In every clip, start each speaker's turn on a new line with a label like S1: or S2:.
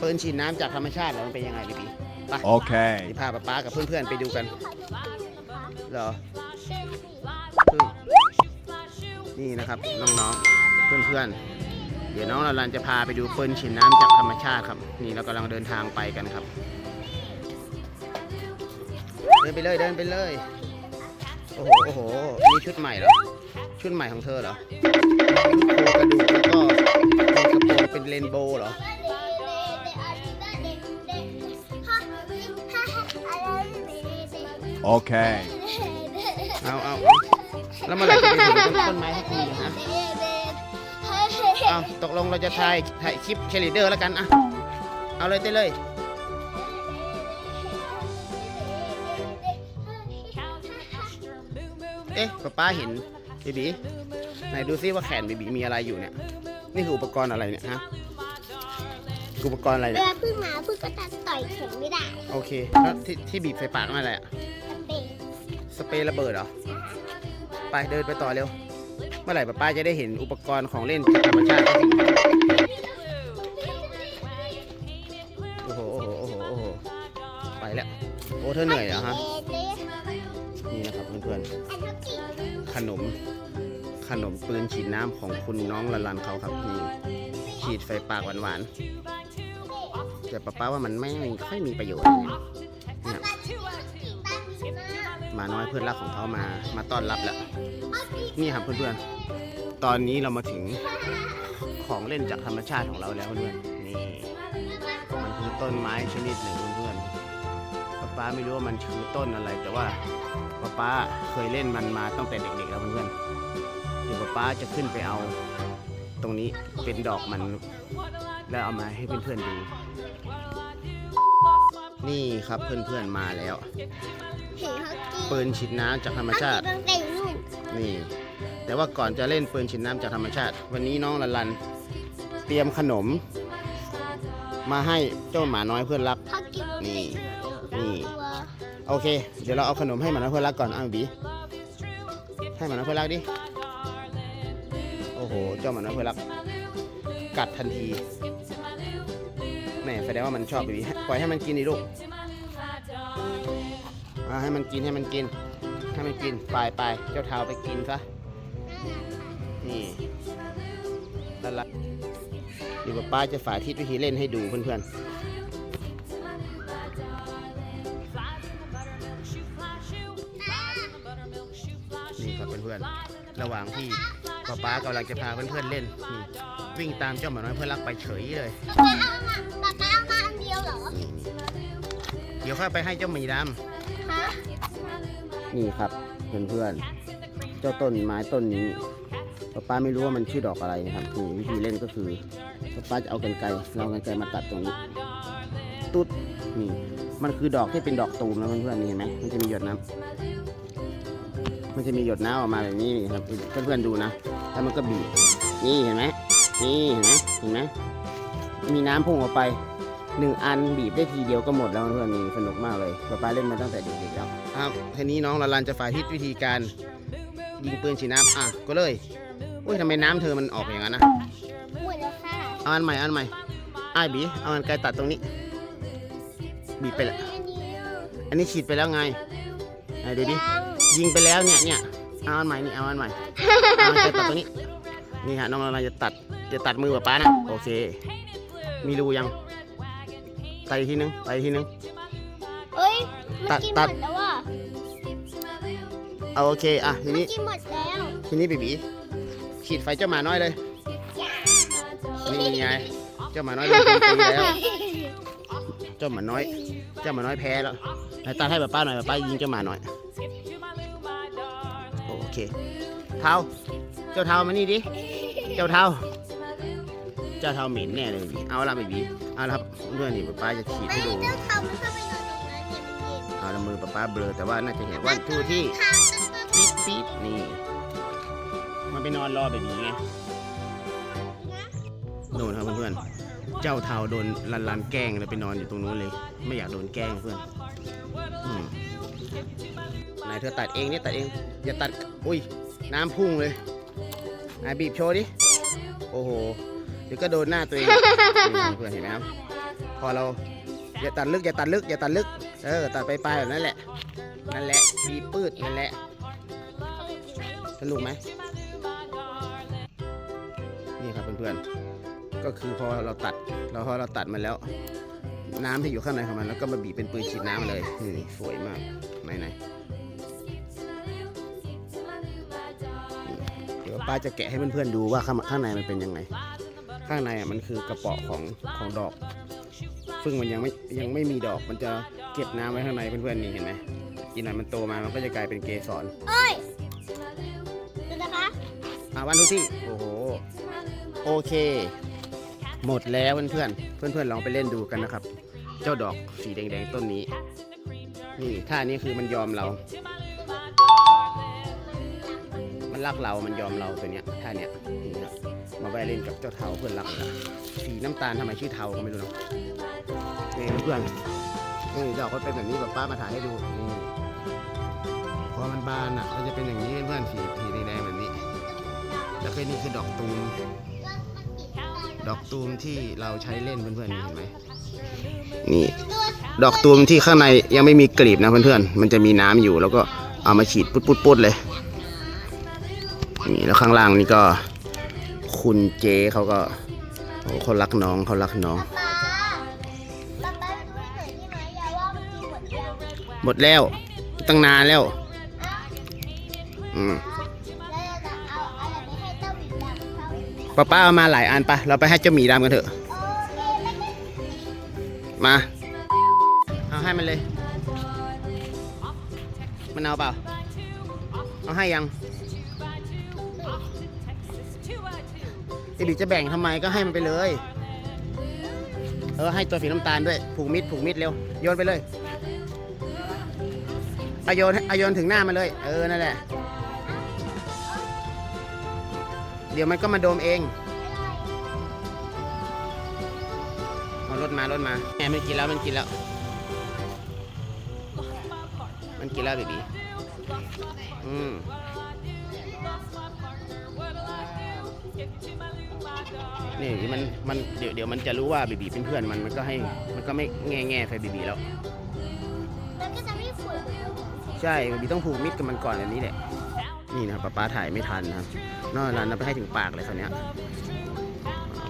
S1: ปืนฉีดน้ำจากธรรมชาติเหรอมันเป็นยังไงเบบีไป
S2: Okay.
S1: พาป๊าป๊ากับเพื่อนๆไปดูกันเหรอนี่นะครับน้องๆ เพื่อนๆ เดี๋ยวน้องลาลันจะพาไปดูปืนฉีดน้ำจากธรรมชาติครับ นี่เรากำลังเดินทางไปกันครับ เดินไปเลยเดินไปเลย โอ้โหโอ้โหอันนี่ชุดใหม่เหรอ ชุดใหม่ของเธอเหรอโครงกระดูกแล้วก็ในกระโปรงเป็นเรนโบว์เหรอ
S2: Okay.
S1: เอาเอาเอาแล้วเมื่อไหร่จะไปถึงต้นต้นไม้ทักทีนะเอาตกลงเราจะถ่ายถ่ายคลิปเชลิเดอร์แล้วกันอะเอาเลยเต้เลย เอ๊ะป๊าป้าเห็นบีบีไหนดูซิว่าแขนบีบีมีอะไรอยู่เนี่ย นี่คืออุปกรณ์อะไรเนี่ยฮะอุปกรณ์อะไร
S3: เว
S1: เนี่ย
S3: ลาพึ่งมาพึ่งก็จะต่อยแข็งไม่ได้
S1: โอเค แล้วที่ที่บีบใส่ปากนั่นอะไรอะ
S3: สเปรย์
S1: สเปรย์ระเบิดเหรอไปเดินไปต่อเร็ว เมื่อไหร่ป้าป้าจะได้เห็นอุปกรณ์ของเล่นจากธรรมชาติสักทีโอ้โหโอ้โหโอ้โหโอ้โหไปแล้วโอ้เธอเหนื่อยเหรอฮะนี่นะครับเพื่อนๆขนม ขนมปืนฉีดน้ำของคุณน้องละลันเขาครับนี่ฉีดไฟปากหวานๆแต่ป้าป้าว่ามันไม่ค่อยมีประโยชน์เนี่ยมาน้อยเพื่อนรักของเขามามาต้อนรับแล้ว นี่ครับเพื่อนๆ ตอนนี้เรามาถึงของเล่นจากธรรมชาติของเราแล้วเพื่อนๆนี่มันคือต้นไม้ชนิดหนึ่งเพื่อนๆป๊าป๊าไม่รู้ว่ามันคือต้นอะไรแต่ว่าป๊าป๊าเคยเล่นมันมาตั้งแต่เด็กๆแล้วเพื่อนๆ เดี๋ยวป๊าป๊าจะขึ้นไปเอาตรงนี้เป็นดอกมัน แล้วเอามาให้เพื่อนๆดู นี่ครับเพื่อนๆมาแล้ว
S3: เห็นเขากิน
S1: ปืนฉีดน้ำจากธรรมชาติ
S3: ตั้งแต่นู่น
S1: นี่ แต่ว่าก่อนจะเล่นปืนฉีดน้ำจากธรรมชาติ วันนี้น้องลลัน เตรียมขนม มาให้เจ้าหมาน้อยเพื่อนรัก
S3: เขากิน
S1: นี่นี่
S3: ตัว
S1: โอเค เดี๋ยวเราเอาขนมให้หมาน้อยเพื่อนรักก่อนอ้าวบีให้หมาน้อยเพื่อนรักดิ เจ้าหมาน้อยเพื่อนรัก กัดทันทีแม่แสดงว่ามันชอบบีปล่อยให้มันกินดิลูกให้มันกินให้มันกิน ให้มันกินไปไปเจ้าเท้าไปกินซะนี่แล้วละเดี๋ยวป้าจะสาธิตวิธีเล่นให้ดูเพื่อนๆนี่ครับเพื่อนๆระหว่างที่ ป้าป้ากำลังจะพาเพื่อนๆเล่นนี่วิ่งตามเจ้าหมาน้อยเพื่อนรักไปเฉยเลย
S3: ป๊าเอามาป๊าป๊าเอามาอันเดียวเหรอ
S1: เดี๋ยวค่อยไปให้เจ้าหมีด
S3: ฮะำ
S1: นี่ครับเพื่อนๆเจ้าต้นไม้ต้นนี้ป้าป้าไม่รู้ว่ามันชื่อดอกอะไรนะครับนี่วิธีเล่นก็คือป้าป้าจะเอากันไกรเรากันไกรมาตัดตรงนี้ ตุ๊ดนี่มันคือดอกที่เป็นดอกตูมนะเพื่อนๆนี่เห็นไหมมันจะมีหยดน้ำมันจะมีหยดน้ำออกมาแบบนี้นี่ครับเพื่อนๆดูนะ แล้วมันก็บีบนี่เห็นไหมนี่เห็นไหมเห็นไหมมีน้ำพุ่งออกไปหนึ่งอันบีบได้ทีเดียวก็หมดแล้วเพื่อนๆนี่สนุกมากเลยป้าป้าเล่นมาตั้งแต่เด็กๆแล้วครับทีนี้น้องละลันจะสาธิตวิธีการยิงปืนฉีดน้ำอะก็เลยอุ้ยทำไมน้ำเธอมันออกอย่างนั้นนะ
S3: หมดแล้วค่ะ
S1: เอาอันใหม่เอาอันใหม่ไอ้ายบีเอาอันไกลตัดตรงนี้ บีบไปแล้ว
S3: อันนี้
S1: อันนี้ฉีดไปแล้วไงไหนดูดิ
S3: ยัง
S1: ยิงไปแล้วเนี่ยเนี่ยเอาอันใหม่นี่เอาอันใหม่เอาอันไกลตัดตรงนี้ นี่ฮะน้องเราจะตัด จะตัดมือกับป้านะ โอเค มีรูยังตัดอีกทีนึงตัดอีกทีนึง
S3: เอ้ย
S1: ตั
S3: มัน
S1: ด
S3: กิน
S1: ตั
S3: หม
S1: ด
S3: ดแล้วอะ
S1: เอาโอเค อะ ที
S3: มัน
S1: นี้
S3: กินหมดแล้ว
S1: ทีนี้บีบีฉีดไฟเจ้าหมาน้อยเลย นี่ไง เจ้าหมาน้อยโดนโจมตีแล้ว เจ้าหมาน้อย เจ้าหมาน้อยแพ้แล้วไหนตัดให้ป้าป้าหน่อยป้าป้ายิงเจ้าหมาหน่อย โอเค เท้า เจ้าเท้ามานี่ดิ เจ้าเท้า เจ้าเท้าเหม็นแน่เลยบีเอาละบีบีเอาละครับเพื่อนนี่ป้าป้าจะฉีดให้ดู
S3: เจ้ามันเข้าไปนอนตรงนั้นเนี่ยมันเย็น
S1: เอาละมือป้าป้าเบลอแต่ว่าน่าจะเห็นว่าทูที่ปี๊ดปี๊ดนี่ มันไปนอนรอแบบนี้ไงโดนครับเพื่อนๆเจ้าเท้าโดนลันลันแกล้งเลยไปนอนอยู่ตรงนู้นเลย ไม่อยากโดนแกล้งเพื่อนนายเธอตัดเองนี่ตัดเอง อย่าตัด อุ้ย น้ำพุ่งเลยนายบีบโชว์ดิ โอ้โห เดี๋ยวก็โดนหน้าตัวเองเพื่อนเห็นไหมครับ พอเรา อย่าตัดลึก อย่าตัดลึก อย่าตัดลึก เออ ตัดไปลายแบบนั้นแหละ นั่นแหละ บีบปืดนั่นแหละ สนุกไหมนี่ครับเพื่อนๆ ก็คือพอเราตัด เราพอเราตัดมันแล้ว น้ำที่อยู่ข้างในของมันแล้วก็มาบีบเป็นปืนฉีดน้ำเลยนี่สวยมาก ไหนไหนๆ ป้าจะแกะให้เพื่อนๆดูว่าข้างข้างในมันเป็นยังไง ข้างในอะมันคือกระเป๋อของของดอก ซึ่งมันยังไม่ยังไม่มีดอกมันจะเก็บน้ำไว้ข้างในเพื่อนๆนี่เห็นไหมอีกหน่อยมันโตมามันก็จะกลายเป็นเกสร
S3: เอ้ยดูนะคะ
S1: อ่าวันทุกที่โอ้โหโอเค หมดแล้วเพื่อนๆเพื่อนๆลองไปเล่นดูกันนะครับ เจ้าดอกสีแดงๆต้นนี้ นี่ท่านี้คือมันยอมเรา รักเรา มันยอมเราตัวเนี้ยท่าเนี้ยมาไปเล่นกับเจ้าเทาเพื่อนรักเราสีน้ำตาลทำไมชื่อเทาก็ไม่รู้เนาะนี่เพื่อนๆนี่ดอกมันเป็นแบบนี้แบบป้ามาถ่ายให้ดูนี่พอมันบานอะมันจะเป็นอย่างนี้เพื่อนๆสีสีแดงๆแบบนี้ แล้วก็นี่คือดอกตูมดอกตูมที่เราใช้เล่นเพื่อนๆนี่เห็นไหมนี่ดอกตูมที่ข้างในยังไม่มีกลีบนะเพื่อนๆ มันจะมีน้ำอยู่แล้วก็เอามาฉีดปุ๊ดๆเลย นี่แล้วข้างล่างนี่ก็ คุณเจเขาก็โอ้เขารักน้องเขารักน้อง
S3: ป๊าป๊าป๊าดูให้หน่อยที่ไหนยายว่ามันกินหมดยัง
S1: หมดแล้ว ตั้งนานแล้ว อืม
S3: แล้วเราจะเอาอะไรไปให้เจ้าหมีดำเขา
S1: ป้าป้าเอามาหลายอันปะเราไปให้เจ้าหมีดำกันเถอะ
S3: โอเคแล้วก็
S1: มา เอาให้มันเลย มันเอาเปล่า เอาให้ยัง ไอบิจะแบ่งทำไมก็ให้มันไปเลย เออให้ตัวสีน้ำตาลด้วย ผูกมิดผูกมิดเร็ว โยนไปเลยอาโยนอาโยนถึงหน้ามันเลย เออ นั่นแหละ เดี๋ยวมันก็มาโดมเองเอารถมารถมาแหมมันกินแล้วมันกินแล้ว มันกินแล้วเบบีอืม นี่มันมันเดี๋ยวเดี๋ยวมันจะรู้ว่าเบบีเป็นเพื่อนมันมันก็ให้มันก็ไม่แง่แง่ใส่เบบีแล้ว
S3: แล้วก็จะไม่ฝุ่น
S1: ใช่เบบีต้องผูกมิดกับมันก่อนแบบนี้แหละนี่นะครับป๊าป๊าถ่ายไม่ทันนะครับนอกนั้นเราไปให้ถึงปากเลยคราวเนี้ย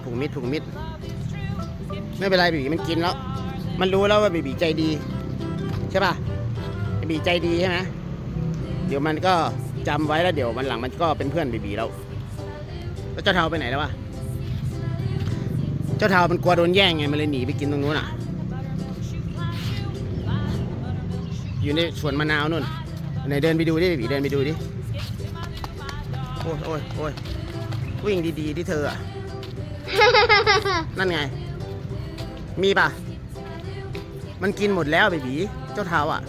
S1: ผูกมิดผูกมิดไม่เป็นไรเบบีมันกินแล้ว มันรู้แล้วว่าเบบีใจดี ใช่ป่ะเบบีใจดีใช่ไหมเดี๋ยวมันก็จำไว้แล้วเดี๋ยววันหลังมันก็เป็นเพื่อนเบบีแล้วแล้วเจ้าเทาไปไหนแล้ววะ เจ้าเทามันกลัวโดนแย่งไง มันเลยหนีไปกินตรงนู้นอะ อยู่ในสวนมะนาวนู่น ไหนเดินไปดูดิเบบีเดินไปดูดิ โอ้ยโอ้ยโอ้ยวิ่งดีๆที่เธออะ นั่นไง มีป่ะ มันกินหมดแล้วเบบีเจ้าเท้าอะ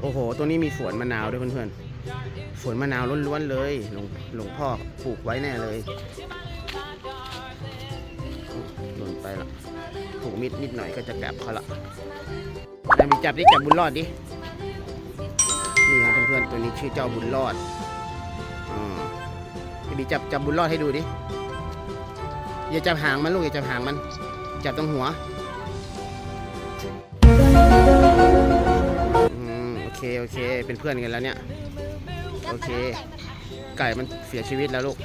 S1: โอ้โหตัวนี้มีสวนมะนาวด้วยเพื่อนๆ สวนมะนาวล้วนๆเลย หลวงหลวงพ่อปลูกไว้แน่เลยหล่น ไปละผูกมิดนิดหน่อยก็จะกลับเขาละแต่มีจับดิจับบุญรอดดิ นี่ครับเพื่อนๆตัวนี้ชื่อเจ้าบุญรอดอ่าเบบีจับจับบุญรอดให้ดูดิ อย่าจับหางมันลูกอย่าจับหางมัน จับตรงหัวอืมโอเคโอเคเป็นเพื่อนกันแล้วเนี่ย โอเค ไก่มันเสียชีวิตแล้วลูก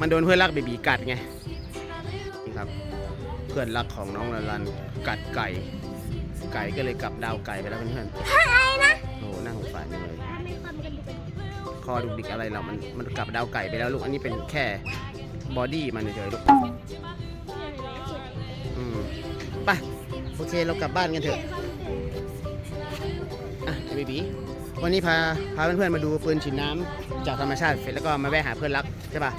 S1: มันโดนเพื่อนรักเบบีกัดไง พื่อนรักของน้องลาลันกัดไก่ ไก่ก็เลยกลับดาวไก่ไปแล้วเพื่อนๆอะไรนะโอ้น่าสงสารจังเลย
S3: มีความกันดูเป็น
S1: คอดุกดิกอะไรเรามันมันกลับดาวไก่ไปแล้วลูกอันนี้เป็นแค่บอดี้มันเฉยๆลูกอืมไปโอเคเรากลับบ้านกันเถอะอะไอ้เบบีวันนี้พาพาเพื่อนๆมาดูปืนฉีดน้ำจากธรรมชาติเสร็จแล้วก็มาแวะหาเพื่อนรักใช่ป่ะ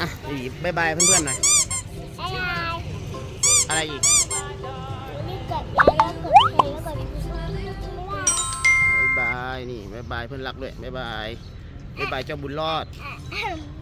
S1: อะไอ้เบบีบายบายเพื่อนๆหน่อย
S3: อะไร
S1: อะไรอีก
S3: นี่กดไลค์แล้วกดแชร์แล้วกดติดตามไม่ได้
S1: บายบายนี่บายบายเพื่อนรักด้วยบายบายบายบายเจ้าบุญรอด
S3: อะ